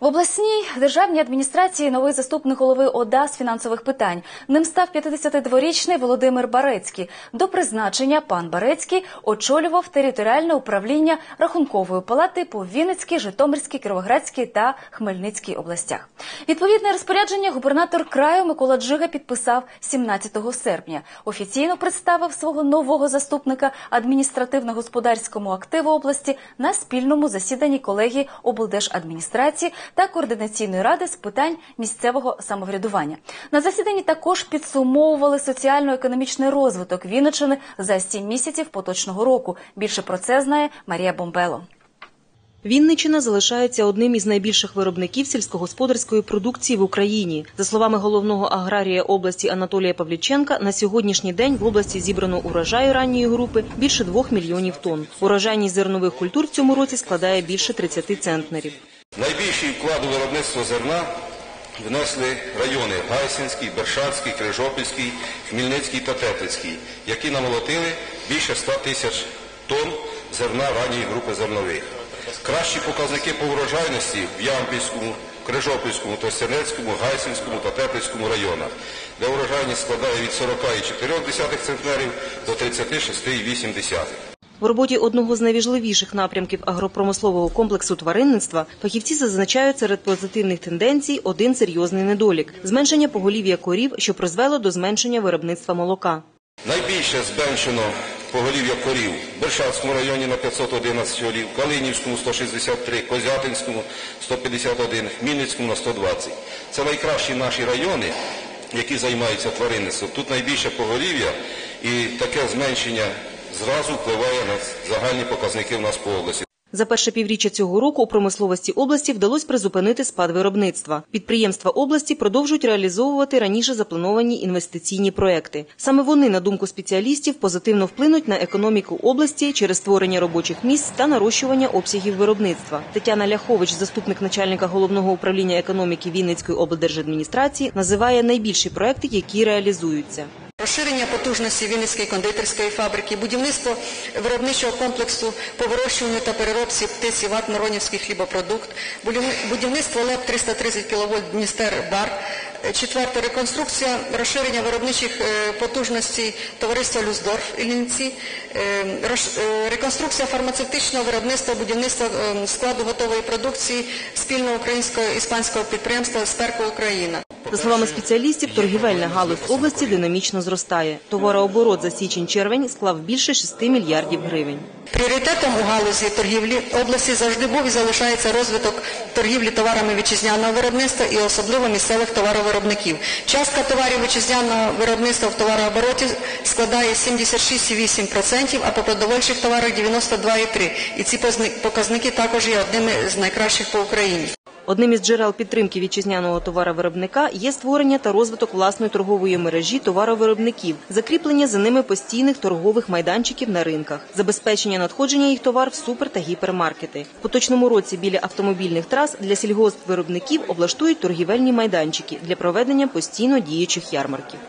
В обласній державній адміністрації новий заступник голови ОДА з фінансових питань. Ним став 52-річний Володимир Барецький. До призначення пан Барецький очолював територіальне управління Рахункової палати по Вінницькій, Житомирській, Кіровоградській та Хмельницькій областях. Відповідне розпорядження губернатор краю Микола Джига підписав 17 серпня. Офіційно представив свого нового заступника адміністративно-господарському активу області на спільному засіданні колегії облдержадміністрації та координаційної ради з питань місцевого самоврядування. На засіданні також підсумовували соціально-економічний розвиток Вінничини за сім місяців поточного року. Більше про це знає Марія Бомбело. Вінничина залишається одним із найбільших виробників сільськогосподарської продукції в Україні. За словами головного аграрія області Анатолія Павліченка, на сьогоднішній день в області зібрано урожаю ранньої групи більше двох мільйонів тонн. Урожайність зернових культур в цьому році складає більше 30 центнерів. Найбільший вклад у виробництво зерна внесли райони Гайсинський, Бершацький, Крижопільський, Хмельницький та Теплицький, які намолотили більше 100 тисяч тонн зерна ранньої групи зернових. Кращі показники по урожайності в Ямпільському, Крижопільському, Тростянецькому, Гайсинському та Теплицькому районах, де урожайність складає від 40,4 центнерів до 36,8. В роботі одного з найважливіших напрямків агропромислового комплексу тваринництва фахівці зазначають серед позитивних тенденцій один серйозний недолік зменшення поголів'я корів, що призвело до зменшення виробництва молока. Найбільше зменшено поголів'я корів в Бершацькому районі на 511 голів, Калинівському 163, Козятинському 151, Хмельницькому на 120. Це найкращі наші райони, які займаються тваринництвом. Тут найбільше поголів'я і таке зменшення зразу впливає на загальні показники в нас по області. За перше півріччя цього року у промисловості області вдалося призупинити спад виробництва. Підприємства області продовжують реалізовувати раніше заплановані інвестиційні проекти. Саме вони, на думку спеціалістів, позитивно вплинуть на економіку області через створення робочих місць та нарощування обсягів виробництва. Тетяна Ляхович, заступник начальника головного управління економіки Вінницької облдержадміністрації, називає найбільші проекти, які реалізуються. Розширення потужності Вінницької кондитерської фабрики, будівництво виробничого комплексу по вирощуванню та переробці птиці ВАТ Миронівський хлібопродукт, будівництво ЛЕП 330 кВт Дністер Бар, четверте реконструкція розширення виробничих потужностей товариства Люсдорф Іллінці, реконструкція фармацевтичного виробництва, будівництва складу готової продукції спільного українсько-іспанського підприємства «Сперко Україна». За словами спеціалістів, торгівельна галузь області динамічно зростає. Товарооборот за січень-червень склав більше 6 мільярдів гривень. Пріоритетом у галузі торгівлі області завжди був і залишається розвиток торгівлі товарами вітчизняного виробництва і особливо місцевих товаровиробників. Частка товарів вітчизняного виробництва в товарообороті складає 76,8%, а по продовольчих товарах 92,3%. І ці показники також є одними з найкращих по Україні. Одним із джерел підтримки вітчизняного товаровиробника є створення та розвиток власної торгової мережі товаровиробників, закріплення за ними постійних торгових майданчиків на ринках, забезпечення надходження їх товар в супер та гіпермаркети. В поточному році біля автомобільних трас для сільгоспвиробників облаштують торгівельні майданчики для проведення постійно діючих ярмарків.